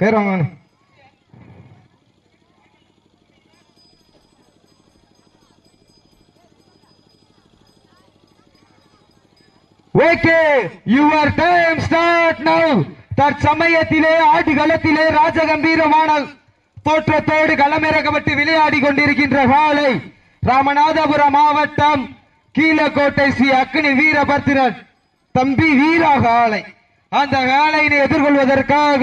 கயிறு வாங்க. Okay your time start now தற்சமயத்திலே ஆடுகளத்திலே ராஜகம்பீரமான தோற்றத்தோடு களமிறக்கப்பட்டு விளையாடி கொண்டிருக்கின்ற காலை ராமநாதபுரம் மாவட்டம் கீழக்கோட்டை ஸ்ரீ அக்னி வீரபத்திரன் தம்பி வீரா காலை அந்த காலையினை எதிர்கொள்வதற்காக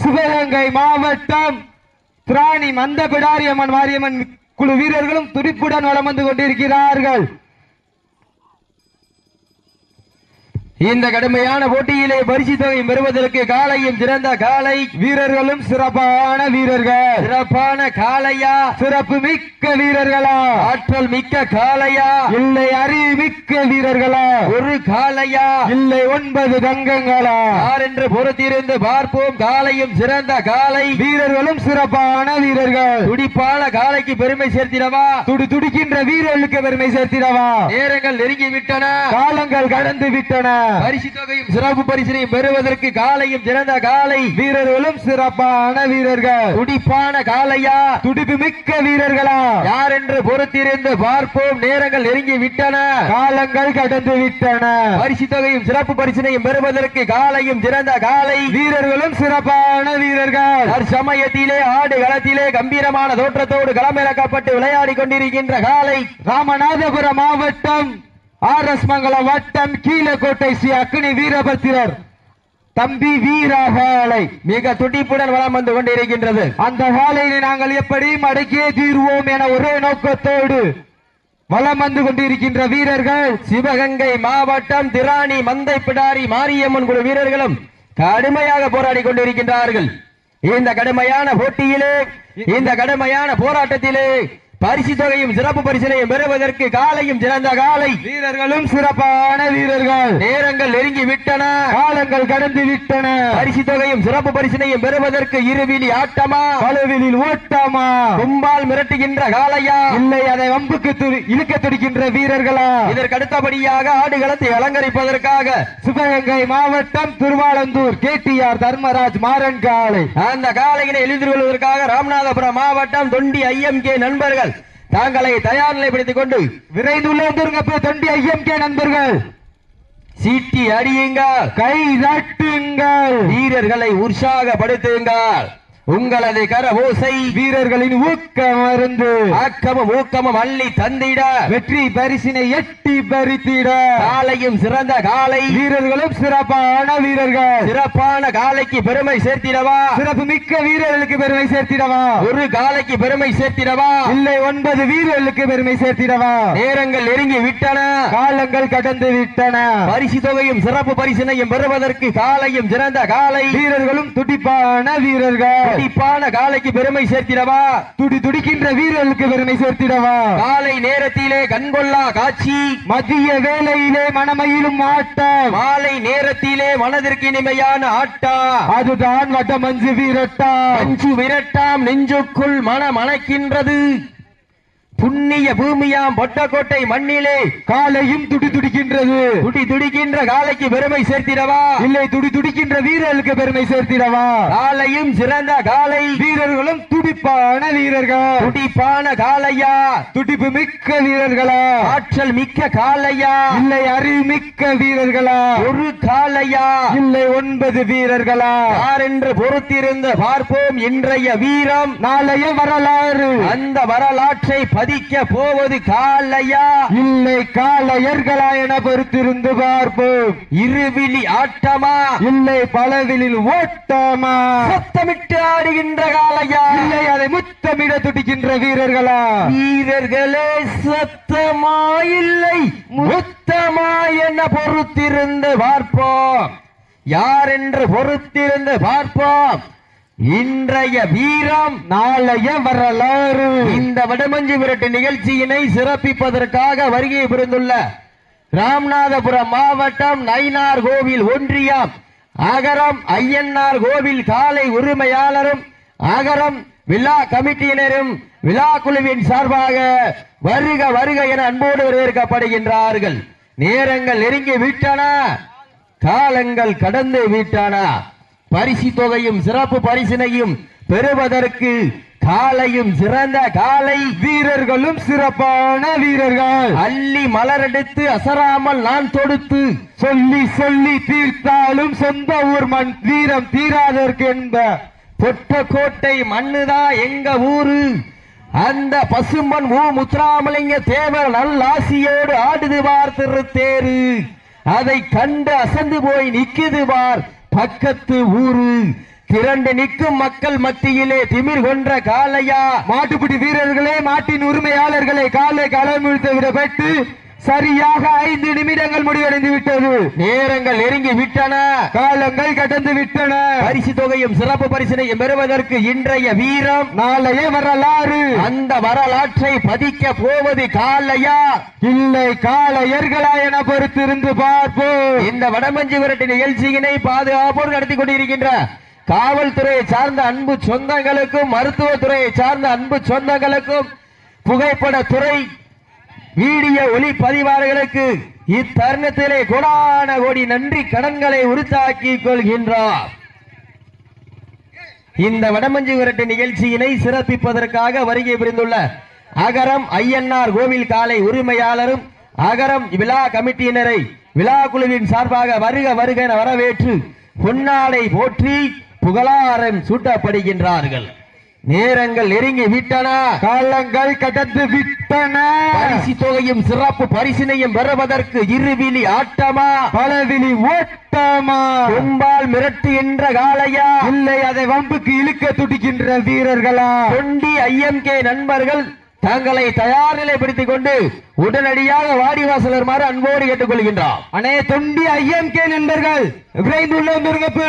சிவகங்கை மாவட்டம் திராணி மந்த பிடாரியம்மன் மாரியம்மன் குழு வீரர்களும் துடிப்புடன் வளம் வந்து கொண்டிருக்கிறார்கள். இந்த கடுமையான போட்டியிலே பரிசு தொகை பெறுவதற்கு காலையும் சிறந்த காலை வீரர்களும் சிறப்பான வீரர்கள். சிறப்பான காளையா? சிறப்பு மிக்க வீரர்களா? ஆற்றல் மிக்க காளையா? இல்லை அறிவு மிக்க வீரர்களா? ஒரு காளையா? இல்லை ஒன்பது தங்கங்களா? யார் என்று பொறுத்திருந்து பார்ப்போம். காலையும் சிறந்த காலை வீரர்களும் சிறப்பான வீரர்கள். துடிப்பான காலைக்கு பெருமை சேர்த்திடவா? துடி துடிக்கின்ற வீரர்களுக்கு பெருமை சேர்த்திடவா? நேரங்கள் நெருங்கி விட்டன காலங்கள் கடந்து விட்டன. பரிசு தொகையும் சிறப்பு பரிசினையும் பெறுவதற்கு காலையும் சிறந்த காலை வீரர்களும் சிறப்பான வீரர்கள். துடிப்பான காலையா? துடிப்பு மிக்க வீரர்களா? யார் என்று பொறுத்திருந்து பார்ப்போம். நேரங்கள் நெருங்கி விட்டன. காலங்கள் கடந்து விட்டன. பரிசு தொகையும் சிறப்பு பரிசினையும் பெறுவதற்கு காலையும் சிறந்த காலை வீரர்களும் சிறப்பான வீரர்கள். தற்சமயத்திலே ஆடு களத்திலே கம்பீரமான தோற்றத்தோடு களமிறக்கப்பட்டு விளையாடி கொண்டிருக்கின்ற காலை ராமநாதபுரம் மாவட்டம் ஆர் எஸ் மங்கலம் வட்டம் கீழக்கோட்டை ஸ்ரீ அக்னி வீரபத்திரர். தம்பி வீரகாலை மிக துடிப்புடன் வளம் வந்து கொண்டிருக்கின்றது. அந்த காலையை நாங்கள் எப்படி மடக்கியே தீர்வோம் என ஒரே நோக்கத்தோடு வலம் வந்து கொண்டிருக்கின்ற வீரர்கள் சிவகங்கை மாவட்டம் திராணி மந்தை பிடாரி மாரியம்மன் குழு வீரர்களும் கடுமையாக போராடி கொண்டிருக்கின்றார்கள். இந்த கடுமையான போட்டியிலே இந்த கடுமையான போராட்டத்திலே பரிசு தொகையும் சிறப்பு பரிசினையும் பெறுவதற்கு காலையும் சிறந்த காலை. வீரர்களும் சிறப்பான வீரர்கள். நேரங்கள் நெருங்கி விட்டன. காலங்கள் கடந்து விட்டன. பரிசு தொகையும் சிறப்பு பரிசினையும் பெறுவதற்கு இருவிழி ஆட்டமா? பழுவிலில் ஓட்டமா? கும்பால் மிரட்டுகின்ற காளையா? இல்லை அதை வம்புக்கு இழுக்க துடிக்கின்ற வீரர்களா? இதற்கு அடுத்தபடியாக ஆடுகளத்தை அலங்கரிப்பதற்காக சிவகங்கை மாவட்டம் திருவாலந்தூர் கேடிஆர் தர்மராஜ் மாறன் காலை அந்த காலையினை எதிர்கொள்வதற்காக ராமநாதபுரம் மாவட்டம் தொண்டி ஐஎம்கே நண்பர்கள் தாங்களை தயார் நிலைப்படுத்திக் கொண்டு விரைந்துள்ள வந்துருங்க தொண்டி ஐஎம்கே நண்பர்கள். சீட்டி அடியுங்கள் கை தட்டுங்கள். வீரர்களை உற்சாகப்படுத்துங்கள். உங்களது கர ஓசை வீரர்களின் ஊக்கம் மருந்து ஆக்கமும் ஊக்கமும் அள்ளி தந்திட. வெற்றி பரிசினை எட்டி பறித்திட. காலையும் சிறந்த காலை. வீரர்களும் சிறப்பான வீரர்கள். சிறப்பான காலைக்கு பெருமை சேர்த்திடவா? சிறப்பு மிக்க வீரர்களுக்கு பெருமை சேர்த்திடவா? ஒரு காலைக்கு பெருமை சேர்த்திடவா? இல்லை ஒன்பது வீரர்களுக்கு பெருமை சேர்த்திடவா? நேரங்கள் நெருங்கி விட்டன. காலங்கள் கடந்து விட்டன. பரிசு தொகையும் சிறப்பு பரிசினையும் பெறுவதற்கு காலையும் சிறந்த காலை. வீரர்களும் துடிப்பான வீரர்கள். துடிப்பான காலைக்கு பெருமை சேர்த்திடவா? துடி துடிக்கின்ற வீரர்களுக்கு பெருமை சேர்த்திடவா? காலை நேரத்திலே கண்கொள்ளா காட்சி. மதிய வேளையிலே மனமயிலும் ஆட்டம். மாலை நேரத்திலே மனதிற்கு இனிமையான ஆட்டா அதுதான் வட்டமஞ்சு வீரட்டா அஞ்சு விரட்டாம் நெஞ்சுக்குள் மனம் அணைக்கின்றது புண்ணிய பூமியாம் பொட்டக்கோட்டை மண்ணிலே காலையும் துடி துடிக்கின்றது. துடி துடிக்கின்ற காலைக்கு பெருமை சேர்த்திடவா? இல்லை துடி துடிக்கின்ற வீரர்களுக்கு பெருமை சேர்த்திடவா? காலையும் சிறந்த காலை. வீரர்களும் துடிப்பான வீரர்கள். துடிப்பான காளையா துடிப்பு மிக்க வீரர்களா? ஆற்றல் மிக்க காளையா இல்லை அறிவு மிக்க வீரர்களா? ஒரு காளையா இல்லை ஒன்பது வீரர்களா? யார் என்று பொறுத்திருந்து பார்ப்போம் இன்றைய வீரம். நாளைய வரலாறு. அந்த வரலாற்றை பதிக்க போவது காளையா இல்லை காளையர்களா என பொறுத்திருந்து பார்ப்போம். இருவிழி ஆட்டமா? இல்லை பலவிலில் ஓட்டமா? சத்தமிட்டு ஆடுகின்ற காளையா? இல்லை அதை முத்தமிட துடிக்கின்ற வீரர்களா? வீரர்களே சத்தமா இல்லை முத்தமா என பொறுத்திருந்து பார்ப்போம். யார் என்று பொறுத்திருந்து பார்ப்போம். இன்றைய வீரம் நாளைய வரலாறு. இந்த வடமஞ்சு விரட்டு நிகழ்ச்சியினை சிறப்பிப்பதற்காக வருகை புரிந்துள்ள ராமநாதபுரம் மாவட்டம் நயினார் கோவில் ஒன்றியம் அகரம் ஐயன்னார் கோவில் காலை உரிமையாளரும் அகரம் விழா கமிட்டியினரும் விழா குழுவின் சார்பாக வருக வருக என அன்போடு வரவேற்கப்படுகின்றார்கள். நேரங்கள் நெருங்கி விட்டன காலங்கள் கடந்து விட்டன. பரிசு தொகையும் சிறப்பு பரிசினையும் பெறுவதற்கு காலையும் சிறந்த காலை வீரர்களும் சிறப்பான வீரர்கள். அள்ளி மலரெடுத்து அசராமல் நான் தொடுத்து சொல்லி சொல்லி தீர்த்தாலும் சொந்த ஊர் மண் வீரம் தீராதற்கு என்ப பொட்ட கோட்டை மண்ணுதா எங்க ஊரு? அந்த பசும்பன் ஊ முத்துராமலிங்க தேவர் நல்லாசியோடு ஆடுது பார் திருத்தேரு. அதை கண்டு அசந்து போய் நிக்குது பார் பக்கத்து ஊரு. திரண்டு நிற்கும் மக்கள் மத்தியிலே திமிர் கொன்ற காளையா. மாட்டுப்பிடி வீரர்களே மாட்டின் உரிமையாளர்களை காலை களமிழ்த்து விடப்பட்டு சரியாக ஐந்து நிமிடங்கள் முடிவடைந்து விட்டது. நேரங்கள் நெருங்கி விட்டன. காலங்கள் கடந்து விட்டன. பரிசு தொகையும் சிறப்பு பரிசினையும் பெறுவதற்கு இன்றைய வீரம் நாளைய வரலாறு. அந்த வரலாற்றை பதிக்க போவது காளையா இல்லை காளையர்களா என பொறுத்திருந்து பார்ப்போம். இந்த வடமஞ்சி விரட்டு நிகழ்ச்சியினை பாதுகாப்போடு நடத்தி கொண்டிருக்கின்ற காவல்துறையை சார்ந்த அன்பு சொந்தங்களுக்கும் மருத்துவத்துறையை சார்ந்த அன்பு சொந்தங்களுக்கும் புகைப்படத்துறை வீடியோ ஒளி பதிவாளர்களுக்கு இத்தருணத்திலே கோடான கோடி நன்றி கடன்களை உறுத்தாக்கிக் கொள்கின்றார். இந்த வடமஞ்சி விரட்டு நிகழ்ச்சியினை சிறப்பிப்பதற்காக வருகை புரிந்துள்ள அகரம் ஐயன்னார் கோவில் காலை உரிமையாளரும் அகரம் விழா கமிட்டியினரை விழா குழுவின் சார்பாக வருக வருக என வரவேற்று பொன்னாடை போற்றி புகழாரம் சூட்டப்படுகின்றார்கள். நேரங்கள் நெருங்கி விட்டன. காலங்கள் கடந்து விட்டன. பரிசு தொகையும் சிறப்பு பரிசினையும் பெறுவதற்கு இருவிழி ஆட்டமா? பலவிழி ஓட்டமா? கொம்பால் மிரட்டு என்ற காளையா? இல்லை அதை வம்புக்கு இழுக்க துடிக்கின்ற வீரர்களா? தொண்டி ஐஎம்கே நண்பர்கள் தங்களை தயார் நிலைப்படுத்திக் கொண்டு உடனடியாக வாடிவாசல் வருமாறு அன்போடு கேட்டுக்கொள்கின்றார். அனே தொண்டி ஐஎம்கே நண்பர்கள் விரைந்து உள்ள முருகப்பு.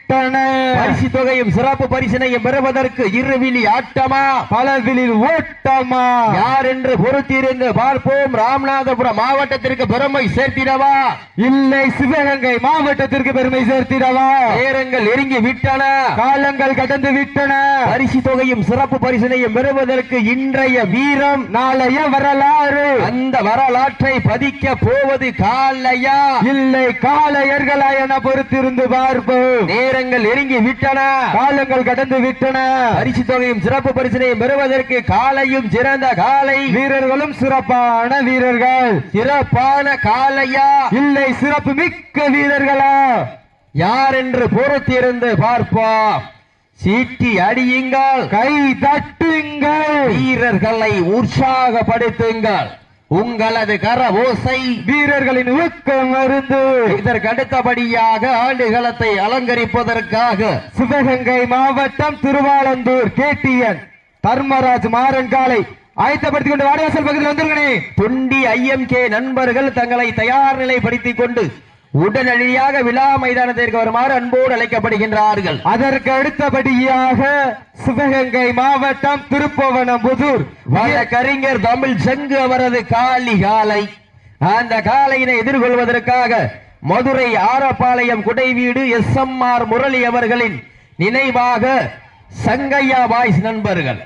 விட்டன பரிசு தொகையும் சிறப்பு பரிசினையும் பெறுவதற்கு இருவிழி ஆட்டமா? பலவிழில் ஓட்டமா? யார் என்று பொறுத்திருந்து பார்ப்போம். ராமநாதபுரம் மாவட்டத்திற்கு பெருமை சேர்த்திடவா? இல்லை சிவகங்கை மாவட்டத்திற்கு பெருமை சேர்த்திடவா? நேரங்கள் நெருங்கி விட்டன. காலங்கள் கடந்து விட்டன. பரிசு தொகையும் சிறப்பு பரிசினையும் பெறுவதற்கு இன்றைய வீரம் நாளைய வரலாறு. அந்த வரலாற்றை பதிக்க போவது காலையா? இல்லை காளையர்களா என பொறுத்திருந்து பார்ப்போம். நேரங்கள் நெருங்கி விட்டன. காலங்கள் கடந்து விட்டன. பரிசு தொகையும் சிறப்பு பரிசினையும் பெறுவதற்கு காலையும் சிறந்த காலை. வீரர்களும் சிறப்பான வீரர்கள். சிறப்பான காலையா? இல்லை சிறப்பு மிக்க வீரர்களா? யார் என்று பொறுத்திருந்து பார்ப்போம். சீட்டி அடியுங்கள். கை தட்டுங்கள். வீரர்களை உற்சாகப்படுத்துங்கள். உங்களது கர ஓசை வீரர்களின் ஊக்கம் மருந்து. இதற்கு அடுத்தபடியாக ஆண்டுகளத்தை அலங்கரிப்பதற்காக சிவகங்கை மாவட்டம் திருவாலந்தூர் கேடிஎன் தர்மராஜ் மாறன் காலை ஆயத்தப்படுத்திக் கொண்டு வாடிவாசல் பகுதியில் வந்துருங்கனே தொண்டி ஐஎம்கே நண்பர்கள் தங்களை தயார் நிலைப்படுத்திக் கொண்டு உடனடியாக விழா மைதானத்திற்கு வருமாறு அன்போடு அழைக்கப்படுகின்றார்கள். அதற்கு அடுத்தபடியாக சிவகங்கை மாவட்டம் திருப்பவனம்புதூர். வழக்கறிஞர் தமிழ் செங்கு அவரது காளி காலை அந்த காலையினை எதிர்கொள்வதற்காக Madurai Arappalayam Kudaiveedu S M R Murali அவர்களின் நினைவாக சங்கையா பாய்ஸ் நண்பர்கள்.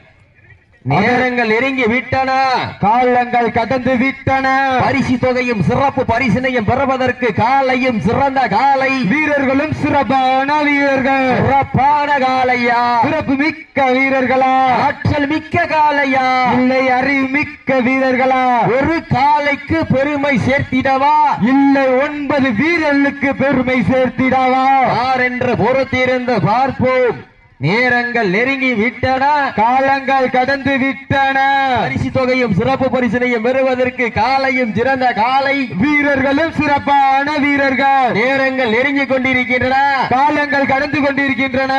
நேரங்கள் நெருங்கி விட்டன. காலங்கள் கடந்து விட்டன. பரிசு தொகையும் சிறப்பு பரிசினையும் பெறுவதற்கு காலையும் சிறந்த காலை. வீரர்களும் சிறப்பான வீரர்கள். சிறப்பான காலையா? சிறப்பு மிக்க வீரர்களா? ஆற்றல் மிக்க காலையா? இல்லை அறிவு மிக்க வீரர்களா? ஒரு காலைக்கு பெருமை சேர்த்திடவா? இல்லை ஒன்பது வீரர்களுக்கு பெருமை சேர்த்திடவா? யார் என்று பொறுத்திருந்து பார்ப்போம். நேரங்கள் நெருங்கி விட்டன காலங்கள் கடந்து விட்டன. பரிசு தொகையும் சிறப்பு பரிசனையும் பெறுவதற்கு காலையும் சிறந்த காலை வீரர்களும் சிறப்பான வீரர்கள். நேரங்கள் நெருங்கி கொண்டிருக்கின்றன காலங்கள் கடந்து கொண்டிருக்கின்றன.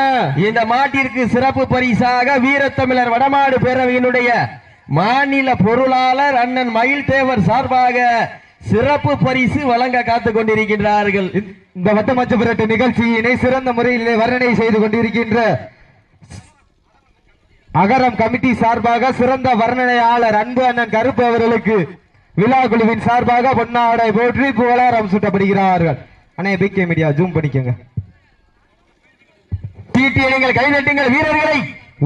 இந்த மாட்டிற்கு சிறப்பு பரிசாக வீரத்தமிழர் வடமாடு பேரவையினுடைய மாநில பொருளாளர் அண்ணன் மயில் தேவர் சார்பாக சிறப்பு பரிசு வழங்க காத்துக் கொண்டிருக்கின்றார்கள் இந்த வட்டமச்ச புரட்டு நிகழ்ச்சியினை சிறந்த முறையிலே வர்ணனை செய்து கொண்டிருக்கின்ற அகரம் கமிட்டி சார்பாக சிறந்த வர்ணனையாளர் அன்பு அண்ணன் கருப்பு அவர்களுக்கு விழா குழுவின் சார்பாக பொன்னாடை போற்றி புகழாரம் சூட்டப்படுகிறார்கள். அண்ணே பிகே மீடியா ஜூம் பண்ணிக்கோங்க. தீட்டியடிங்கள் கைதட்டுங்கள் வீரர்களை.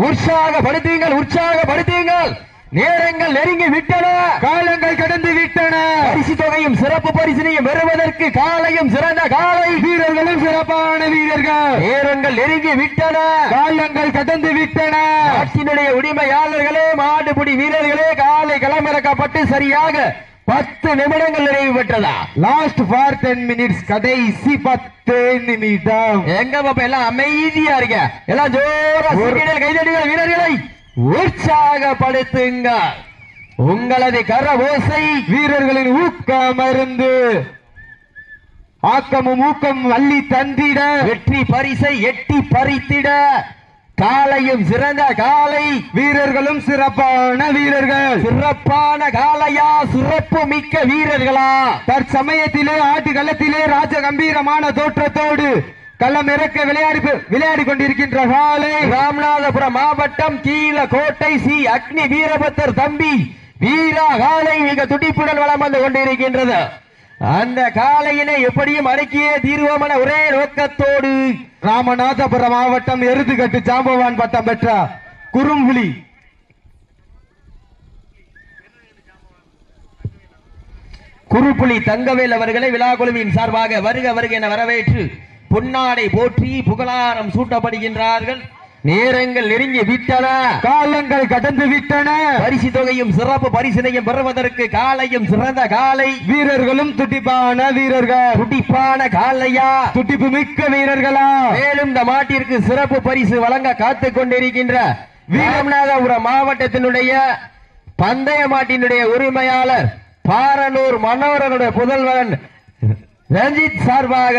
உற்சாகப்படுத்துங்கள் உற்சாகப்படுத்துங்கள். நேரங்கள் நெருங்கி விட்டன. காலங்கள் கடந்து விட்டன. பரிசு தொகையும் சிறப்பு பரிசினையும் பெறுவதற்கு காலையும் சிறந்த காலை. வீரர்களும் சிறப்பான வீரர்கள். நேரங்கள் நெருங்கி விட்டன. காலங்கள் கடந்து விட்டன. நாட்டினுடைய உரிமையாளர்களே மாடுபிடி வீரர்களே காலை களமிறக்கப்பட்டு சரியாக பத்து நிமிடங்கள் நிறைவு பெற்றதா? லாஸ்ட் ஃபார் டென் மினிட்ஸ் கடைசி பத்து நிமிடம். எங்க பாப்பா எல்லாம் அமைதியா இருக்க. எல்லாம் ஜோரா கைதடிகள் வீரர்களை. உற்சாகப்படுத்துங்க உங்களது கர ஓசை வீரர்களின் ஊக்கம் அருந்து ஆக்கமும் ஊக்கம் அள்ளி தந்திட வெற்றி பரிசை எட்டி பறித்திட காலையும் சிறந்த காலை வீரர்களும் சிறப்பான வீரர்கள். சிறப்பான காலையா சிறப்பு மிக்க வீரர்களா? தற்சமயத்திலே ஆட்டு களத்திலே ராஜ கம்பீரமான தோற்றத்தோடு களம் இறக்க விளையாடி விளையாடி கொண்டிருக்கின்ற காலை ராமநாதபுரம் மாவட்டம் கீழ கோட்டை சி. அக்னி வீரபத்தர் தம்பி. வீரா காலை மிக துடிப்புடன் வளம் வந்து கொண்டிருக்கின்றது. அந்த காலையினை எப்படியும் அடக்கியே தீர்வோம் என ஒரே நோக்கத்தோடு ராமநாதபுரம் மாவட்டம் எருதுகட்டு ஜாம்பவான் பட்டம் பெற்ற குறும்புலி. குருப்புலி தங்கவேல் அவர்களை விழா குழுவின் சார்பாக வருக வருக என வரவேற்று பொன்னாடை போற்றி புகழாரம் சூட்டப்படுகின்றார்கள். நேரங்கள் நெருங்கி விட்டன. காலங்கள் கடந்து விட்டன. பரிசு தொகையும் சிறப்பு பரிசினையும் பெறுவதற்கு காலையும் சிறந்த காலை. வீரர்களும் துடிப்பான வீரர்கள். துடிப்பான காலையா? துடிப்பு மிக்க வீரர்களா? மேலும் இந்த மாட்டிற்கு சிறப்பு பரிசு வழங்க காத்துக் கொண்டிருக்கின்ற வீரநாதபுரம் மாவட்டத்தினுடைய பந்தய மாட்டினுடைய உரிமையாளர் பாரனூர் மனோரனுடைய புதல்வன் ரஞ்சித் சார்பாக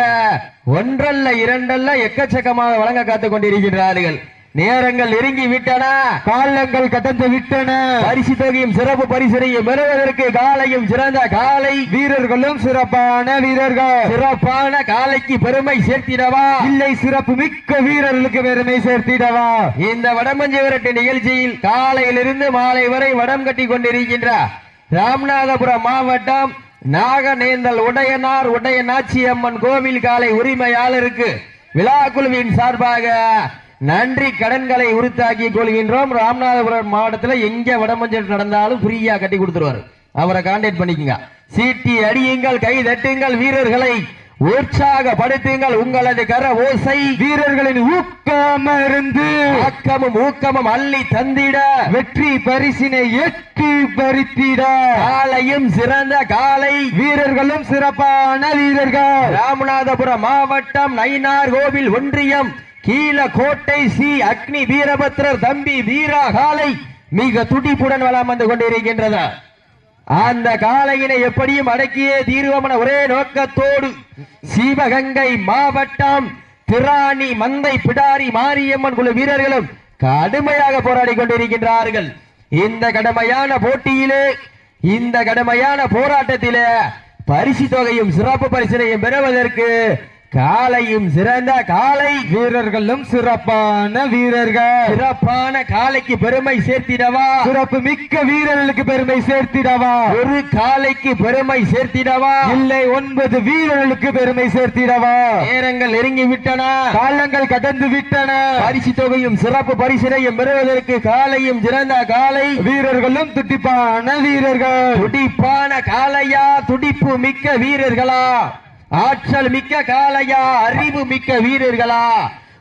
ஒன்றல்ல இரண்டல்ல எக்கச்சக்கமாக வழங்க காத்துக் கொண்டிருக்கிறார்கள் நேரங்கள் நெருங்கி விட்டன. காலங்கள் கடந்து விட்டன. பரிசு தொகையும் சிறப்பு பரிசினையும் பெறுவதற்கு காலையும் சிறந்த காலை. வீரர்களும் சிறப்பான வீரர்கள். சிறப்பான காலைக்கு பெருமை சேர்த்திடவா? இல்லை சிறப்பு மிக்க வீரர்களுக்கு பெருமை சேர்த்திடவா? இந்த வடமஞ்சு விரட்டு நிகழ்ச்சியில் காலையிலிருந்து மாலை வரை வடம் கட்டி கொண்டிருக்கின்ற ராமநாதபுரம் மாவட்டம் நாகநேந்தல் உடையனார் உடைய நாச்சியம்மன் கோவில் காலை உரிமையாளருக்கு விழா குழுவின் சார்பாக நன்றி கடன்களை உறுத்தாக்கி கொள்கின்றோம். ராமநாதபுரம் மாவட்டத்தில் எங்க வடமஞ்சல் நடந்தாலும் ஃப்ரீயா கட்டி கொடுத்துருவாரு. அவரை கான்டாக்ட் பண்ணிக்கங்க. சீட்டி அடியுங்கள் கை தட்டுங்கள் வீரர்களை உற்சாகப்படுத்துங்கள் உங்களது கர ஓசை. வீரர்களின் ஊக்கம் இருந்து ஆக்கமும் ஊக்கமும் அள்ளி தந்திட. வெற்றி பரிசினை எட்டி பறித்திட. காலையும் சிறந்த காலை. வீரர்களும் சிறப்பான வீரர்கள். ராமநாதபுரம் மாவட்டம் நயினார் கோவில் ஒன்றியம். கீழ கோட்டை சி அக்னி வீரபத்ரர் தம்பி வீரா காலை. மிக துடிப்புடன் வளம் வந்து கொண்டிருக்கின்றது. அந்த காலையினை எப்படியும் அடக்கியே தீர்வமன ஒரே நோக்கத்தோடு சிவகங்கை மாவட்டம் திராணி மந்தை பிடாரி மாரியம்மன் குழு வீரர்களும் கடுமையாக போராடி கொண்டிருக்கின்றார்கள். இந்த கடுமையான போட்டியிலே இந்த கடுமையான போராட்டத்திலே பரிசு தொகையும் சிறப்பு பரிசினையும் பெறுவதற்கு காலையும் சிறந்த காலை வீரர்களும் சிறப்பான வீரர்கள். சிறப்பான காலைக்கு பெருமை சேர்த்திடவா? சிறப்பு மிக்க வீரர்களுக்கு பெருமை சேர்த்திடவா? ஒரு காலைக்கு பெருமை சேர்த்திடவா? இல்லை ஒன்பது வீரர்களுக்கு பெருமை சேர்த்திடவா? நேரங்கள் நெருங்கி விட்டன காலங்கள் கடந்து விட்டன. பரிசு தொகையும் சிறப்பு பரிசினையும் பெறுவதற்கு காலையும் சிறந்த காலை வீரர்களும் துடிப்பான வீரர்கள். துடிப்பான காலையா துடிப்பு மிக்க வீரர்களா? ஆற்றல் மிக்க காளையா அறிவு மிக்க வீரர்களா?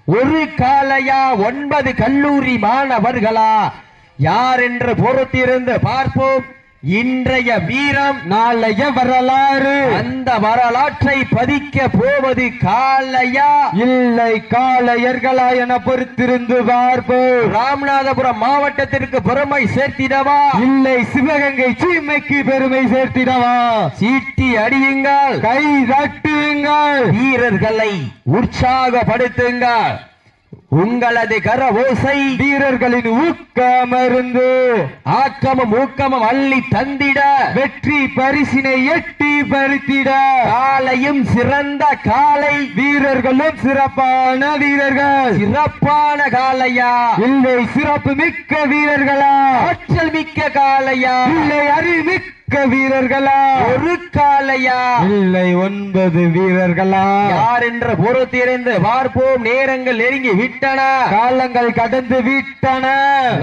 ஒரு காளையா ஒன்பது கல்லூரி மாணவர்களா? யார் என்று பொறுத்திருந்து பார்ப்போம். இன்றைய வீரம் நாளைய வரலாறு. அந்த வரலாற்றை பதிக்க போவது காளையா? இல்லை காளையர்களா என பொறுத்திருந்து பார்ப்போம் ராமநாதபுரம் மாவட்டத்திற்கு பெருமை சேர்த்திடவா? இல்லை சிவகங்கை சீமைக்கு பெருமை சேர்த்திடவா? சீட்டி அடியுங்கள். கை தட்டுங்கள். வீரர்களை உற்சாகப்படுத்துங்கள். உங்களது கர ஓசை வீரர்களின் ஊக்கமருந்து. ஆக்கமும் ஊக்கமும் அள்ளி தந்திட வெற்றி பரிசினை எட்டி பறித்திட. காலையும் சிறந்த காலை வீரர்களும் சிறப்பான வீரர்கள். சிறப்பான காலையா? இல்லை சிறப்பு மிக்க வீரர்களா? ஆற்றல் மிக்க காலையா? இல்லை அறிமிக்க வீரர்களா? ஒரு காலையா இல்லை ஒன்பது வீரர்களா? யார் என்ற பொறுத்திருந்து பார்ப்போம். நேரங்கள் நெருங்கி விட்டன. காலங்கள் கடந்து விட்டன.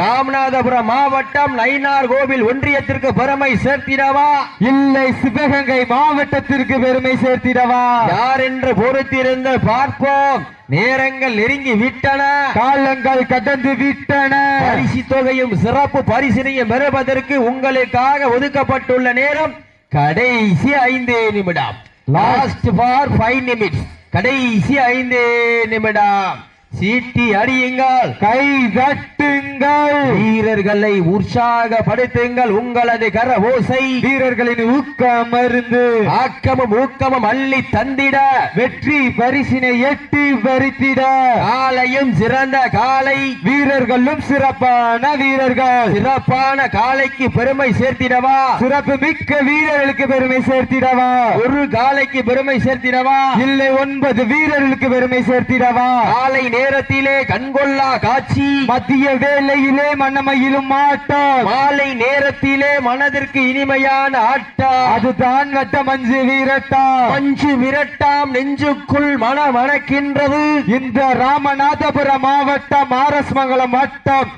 ராமநாதபுரம் மாவட்டம் நயினார் கோவில் ஒன்றியத்திற்கு பெருமை சேர்த்திடவா? இல்லை சிவகங்கை மாவட்டத்திற்கு பெருமை சேர்த்திடவா? யார் என்று பொறுத்திருந்து பார்ப்போம். நேரங்கள் நெருங்கி விட்டன. காலங்கள் கடந்து விட்டன. பரிசு தொகையும் சிறப்பு பரிசினையும் பெறுவதற்கு உங்களுக்காக ஒதுக்கப்பட்டுள்ள நேரம் கடைசி ஐந்து நிமிடம். லாஸ்ட் ஃபார் ஃபைவ் நிமிட்ஸ் கடைசி ஐந்து நிமிடம். சீட்டி அடியுங்கள். கை தட்டுங்கள். வீரர்களை உற்சாகப்படுத்துங்கள். உங்களது கர ஓசை வீரர்களின் ஊக்கம் மருந்து ஆக்கமும் ஊக்கமும் அள்ளி தந்திட. வெற்றி பரிசினை எட்டி பறித்திட காலையும் சிறந்த காலை வீரர்களும் சிறப்பான வீரர்கள். சிறப்பான காலைக்கு பெருமை சேர்த்திடவா? சிறப்பு மிக்க வீரர்களுக்கு பெருமை சேர்த்திடவா? ஒரு காலைக்கு பெருமை சேர்த்திடவா? இல்லை ஒன்பது வீரர்களுக்கு பெருமை சேர்த்திடவா? காலை நேரத்திலே கண்கொள்ளா காட்சி மத்திய வேலையிலே மன்னமையிலும் ஆட்டம் மாலை நேரத்திலே மனதிற்கு இனிமையான ஆட்டம் அதுதான் வட்ட மஞ்சு வீரட்டா மஞ்சு விரட்டாம் நெஞ்சுக்குள் மன மணக்கின்றது இந்த ராமநாதபுரம் மாவட்டம் ஆரஸ்மங்கலம் வட்டம்.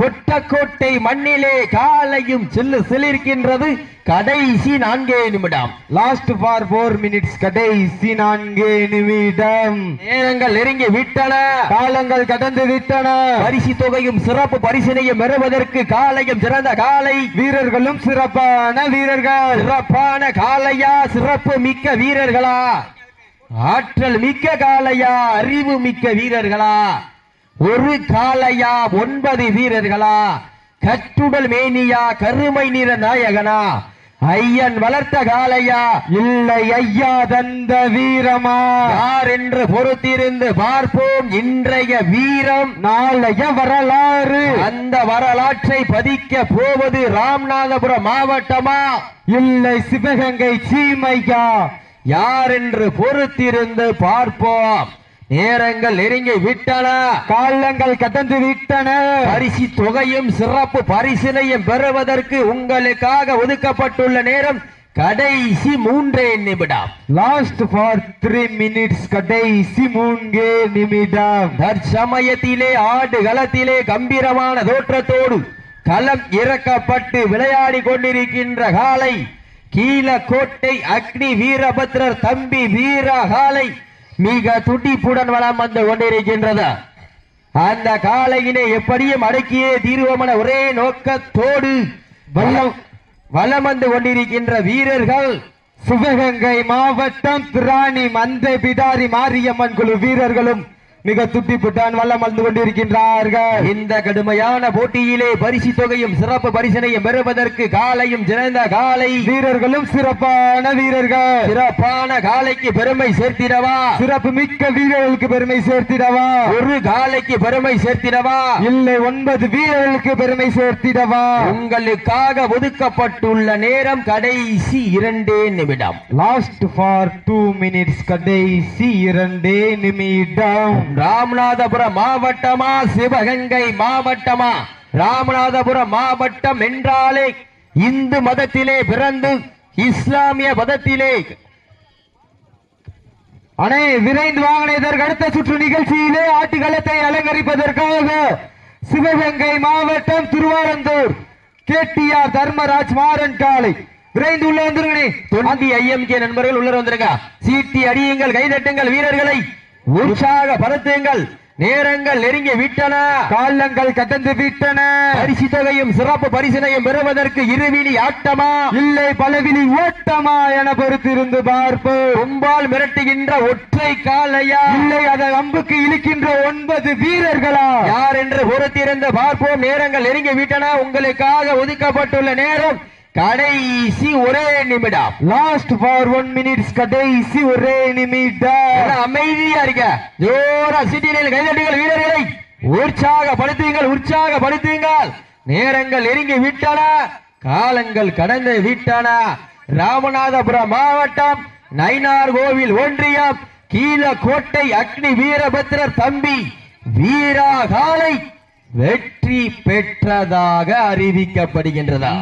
பொட்டக்கோட்டை மண்ணிலே காலையும் சில்லு சிலிருக்கின்றது. கடைசி நான்கே நிமிடம். லாஸ்ட் ஃபார் போர் மினிட்ஸ் கடைசி நான்கே நிமிடம். நேரங்கள் நெருங்கி விட்டன. காலங்கள் கடந்து விட்டன. பரிசு தொகையும் சிறப்பு பரிசினையும் பெறுவதற்கு காலையும் சிறந்த காலை வீரர்களும் சிறப்பான வீரர்கள். சிறப்பான காலையா சிறப்பு மிக்க வீரர்களா? ஆற்றல் மிக்க காலையா அறிவு மிக்க வீரர்களா? ஒரு காளையா ஒன்பது வீரர்களா? கட்டுடல் மேனியா கருமை நிற நாயகனா? ஐயன் வளர்த்த காளையா? இல்லை ஐயா தந்த வீரமா? யார் என்று பொறுத்திருந்து பார்ப்போம். இன்றைய வீரம் நாளைய வரலாறு. அந்த வரலாற்றை பதிக்க போவது ராமநாதபுரம் மாவட்டமா? இல்லை சிவகங்கை சீமையா? யார் என்று பொறுத்திருந்து பார்ப்போம். நேரங்கள் நெருங்கி விட்டன. காலங்கள் கடந்து விட்டன. பரிசு தொகையும் சிறப்பு பரிசினையும் பெறுவதற்கு உங்களுக்காக ஒதுக்கப்பட்டுள்ள நேரம் கடைசி மூன்றே நிமிடம். லாஸ்ட் ஃபார் த்ரீ மினிட்ஸ் கடைசி மூன்றே நிமிடம். தற்சமயத்திலே ஆடு களத்திலே கம்பீரமான தோற்றத்தோடு களம் இறக்கப்பட்டு விளையாடி கொண்டிருக்கின்ற காலை கீழக்கோட்டை அக்னி வீரபத்ரர் தம்பி வீர காலை மிக துடிப்புடன் வளம் வந்து கொண்டிருக்கின்றது. அந்த காலையினை எப்படியும் அடக்கியே தீர்வமன ஒரே நோக்கத்தோடு வல்லம் வலம் வந்து கொண்டிருக்கின்ற வீரர்கள் சிவகங்கை மாவட்டம் திராணி மந்தை பிடாரி மாரியம்மன் குழு வீரர்களும் மிக துட்டிப்புட்டான் வல்லம் வந்து கொண்டிருக்கின்றார்கள். இந்த கடுமையான போட்டியிலே பரிசு தொகையும் சிறப்பு பரிசனையும் பெறுவதற்கு காலையும் சிறந்த காலை. வீரர்களும் சிறப்பான வீரர்கள். சிறப்பான காலைக்கு பெருமை சேர்த்திடவா? சிறப்பு மிக்க வீரர்களுக்கு பெருமை சேர்த்திடவா? ஒரு காலைக்கு பெருமை சேர்த்திடவா? இல்லை ஒன்பது வீரர்களுக்கு பெருமை சேர்த்திடவா? உங்களுக்காக ஒதுக்கப்பட்டுள்ள நேரம் கடைசி இரண்டே நிமிடம். லாஸ்ட் ஃபார் டூ மினிட்ஸ் கடைசி இரண்டே நிமிடம். ராமநாதபுரம் மாவட்டமா சிவகங்கை மாவட்டமா? ராமநாதபுரம் மாவட்டம் என்றாலே இந்து மதத்திலே பிறந்து இஸ்லாமிய மதத்திலே. அணே விரைந்து வாங்கின இதற்கு அடுத்த சுற்று நிகழ்ச்சியிலே ஆட்டுக்களத்தை அலங்கரிப்பதற்காக சிவகங்கை மாவட்டம் திருவாரந்தூர் கேடிஆர் தர்மராஜ் மாறன் காலை விரைந்து உள்ள வந்துருங்கண்ணே. தொண்டி ஐஎம்கே நண்பர்கள் உள்ள வந்திருக்கா சீட்டி அடியுங்கள் கைதட்டுங்கள் வீரர்களை. உற்சாகப்படுத்துங்கள் நேரங்கள் நெருங்கி விட்டன. காலங்கள் கடந்து விட்டன. பரிசு தொகையும் சிறப்பு பரிசினையும் பெறுவதற்கு இருவிழி ஆட்டமா? இல்லை பலவிழி ஓட்டமா என பொறுத்திருந்து பார்ப்போம். கும்பால் மிரட்டுகின்ற ஒற்றை காலையா இல்லை அதை அம்புக்கு இழுக்கின்ற ஒன்பது வீரர்களா? யார் என்று பொறுத்திருந்து பார்ப்போம். நேரங்கள் நெருங்கி விட்டன. உங்களுக்காக ஒதுக்கப்பட்டுள்ள நேரம் கடைசி ஒரே நிமிடம். லாஸ்ட் ஃபார் ஒன் மினிட்ஸ் கடைசி ஒரே நிமிடம். அமைதியா இருக்க ஜோரா சிட்டியில் கைதட்டுங்கள் வீரர்களை. உற்சாகப்படுத்துங்கள் உற்சாகப்படுத்துங்கள். நேரங்கள் நெருங்கி விட்டன. காலங்கள் கடந்து விட்டன. ராமநாதபுரம் மாவட்டம் நயினார் கோவில் ஒன்றியம் கீழக்கோட்டை அக்னி வீரபத்ரர் தம்பி வீரா காலை வெற்றி பெற்றதாக அறிவிக்கப்படுகின்றதா